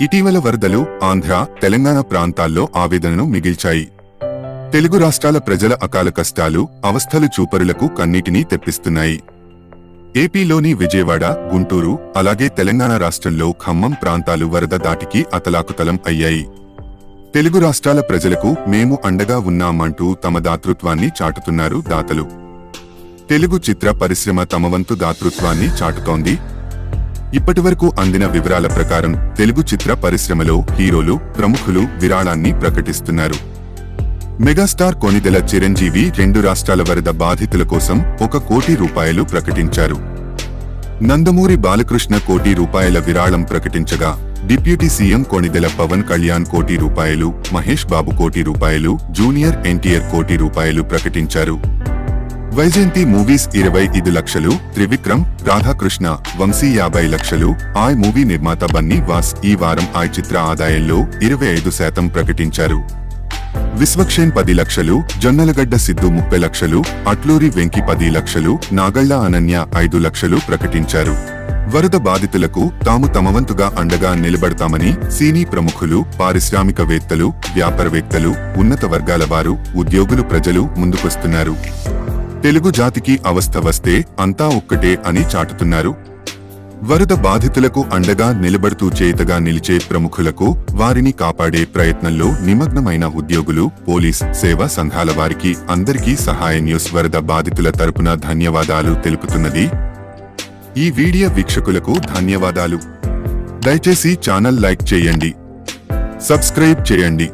ఇటీవల వరదలు ఆంధ్ర తెలంగాణ ప్రాంతాల్లో ఆవేదనను మిగిల్చాయి. తెలుగు రాష్ట్రాల ప్రజల అకాల కష్టాలు అవస్థలు చూపరులకు కన్నీటిని తెప్పిస్తున్నాయి. ఏపీలోని విజయవాడ గుంటూరు అలాగే తెలంగాణ రాష్ట్రంలో ఖమ్మం ప్రాంతాలు వరద దాటికి అతలాకుతలం అయ్యాయి. తెలుగు రాష్ట్రాల ప్రజలకు మేము అండగా ఉన్నామంటూ తమ దాతృత్వాన్ని చాటుతున్నారు దాతలు. తెలుగు చిత్ర పరిశ్రమ తమ వంతు దాతృత్వాన్ని చాటుతోంది. ఇప్పటివరకు అందిన వివరాల ప్రకారం తెలుగు చిత్ర పరిశ్రమలో హీరోలు ప్రముఖులు విరాళాన్ని ప్రకటిస్తున్నారు. మెగాస్టార్ కొనిదెల చిరంజీవి రెండు రాష్ట్రాల వరద బాధితుల కోసం ఒక కోటి రూపాయలు ప్రకటించారు. నందమూరి బాలకృష్ణ కోటి రూపాయల విరాళం ప్రకటించగా డిప్యూటీ సీఎం కొణిదెల పవన్ కళ్యాణ్ కోటి రూపాయలు మహేష్ బాబు కోటి రూపాయలు జూనియర్ ఎన్టీఆర్ కోటి రూపాయలు ప్రకటించారు. వైజయంతి మూవీస్ ఇరవై ఐదు లక్షలు త్రివిక్రమ్ రాధాకృష్ణ వంశీ యాభై లక్షలు ఆయ్ మూవీ నిర్మాత బన్నీ వాస్ ఈ వారం ఆయ్ చిత్ర ఆదాయంలో ఇరవై ఐదు శాతం ప్రకటించారు. విశ్వక్షేన్ పది లక్షలు జొన్నలగడ్డ సిద్ధు ముప్పై లక్షలు అట్లూరి వెంకి పది లక్షలు నాగళ్ళ అనన్య ఐదు లక్షలు ప్రకటించారు. వరద బాధితులకు తాము తమవంతుగా అండగా నిలబడతామని సీనీ ప్రముఖులు పారిశ్రామికవేత్తలు వ్యాపారవేత్తలు ఉన్నత వర్గాల వారు ఉద్యోగులు ప్రజలు ముందుకొస్తున్నారు. తెలుగు జాతికి అవస్థ వస్తే అంతా ఒక్కటే అని చాటుతున్నారు. వరద బాధితులకు అండగా నిలబడుతూ చేతగా నిలిచే ప్రముఖులకు వారిని కాపాడే ప్రయత్నంలో నిమగ్నమైన ఉద్యోగులు పోలీస్ సేవా సంఘాల వారికి అందరికీ సహాయ న్యూస్ వరద బాధితుల తరపున ధన్యవాదాలు తెలుపుతున్నది. ఈ వీడియో వీక్షకులకు ధన్యవాదాలు. దయచేసి ఛానల్ లైక్ చేయండి. సబ్స్క్రైబ్ చేయండి.